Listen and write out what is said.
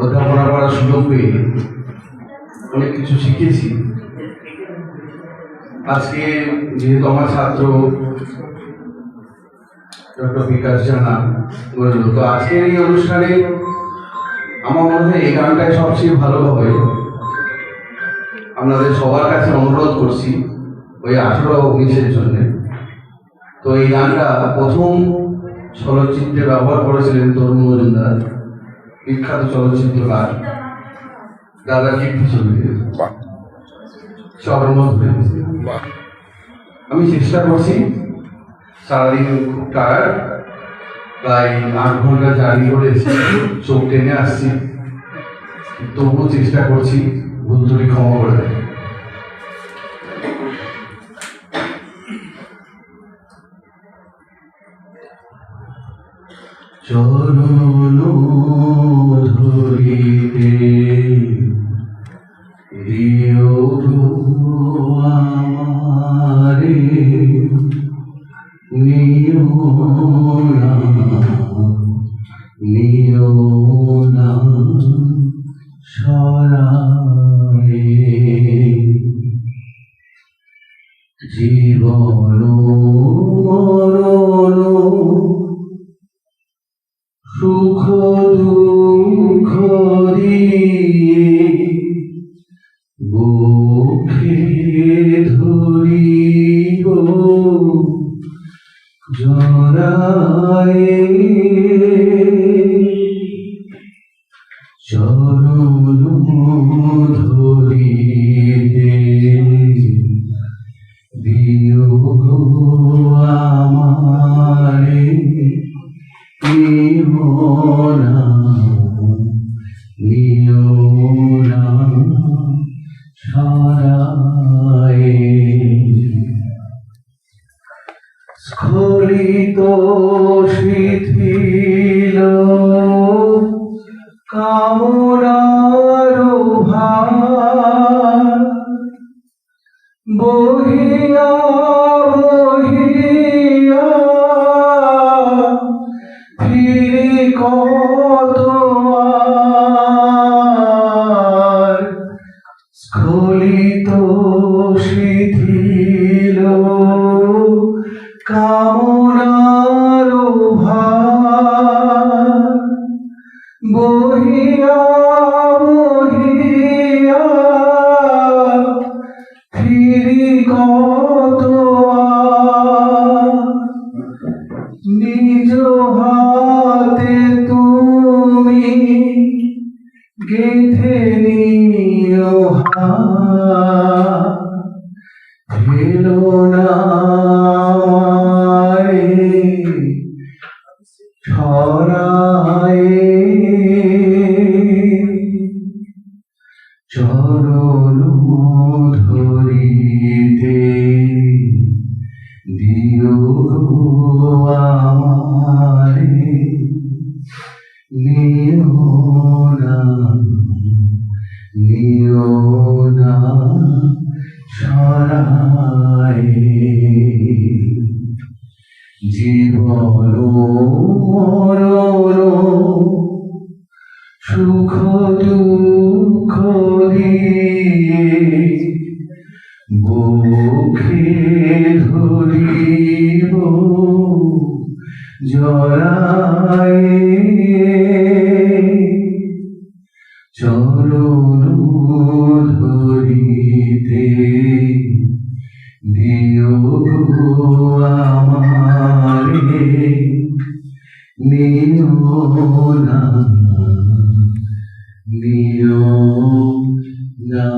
অধ্যাপনা করার সুযোগ পেয়ে অনেক কিছু শিখেছি। আজকে যেহেতু আমার ছাত্র, ডক্টর বিকাশ জানা তো আজকের এই অনুষ্ঠানে আমার মনে হয় এই গানটাই সবচেয়ে ভালো হবে। আপনাদের সবার কাছে অনুরোধ করছি ওই আঠারো উনিশের জন্য। তো এই গানটা প্রথম চলচ্চিত্রে ব্যবহার করেছিলেন তরুণ মজুমদার। বিখ্যাত চলচ্চিত্রকার দাদা কীর্তি হয়েছে আমি চেষ্টা করছি সারাদিন খুব টায়ার্ড প্রায় আট ঘণ্টা জার্নি করে এসেছি চোখ টেনে আসছি। তবুও চেষ্টা করছি ভুল ক্ষমা করে দেয় চরণ ধরিতে বুকে ধরিব জড়ায়ে চরণ ধরিতে দিও আমারে নিও না নিও না ছড়ায়ে স্খলিত শিথিল কামনার কামনার বহিয়া বহিয়া ফিরি কত নিজ হাতে ছড়ায়ে চরণ ধরিতে দিও আমারে নিও না নিও না ছড়ায়ে জীবন সুখ দুঃখ দিয়ে বুকে ধরিব জড়ায়ে চরণ নিও না নিও না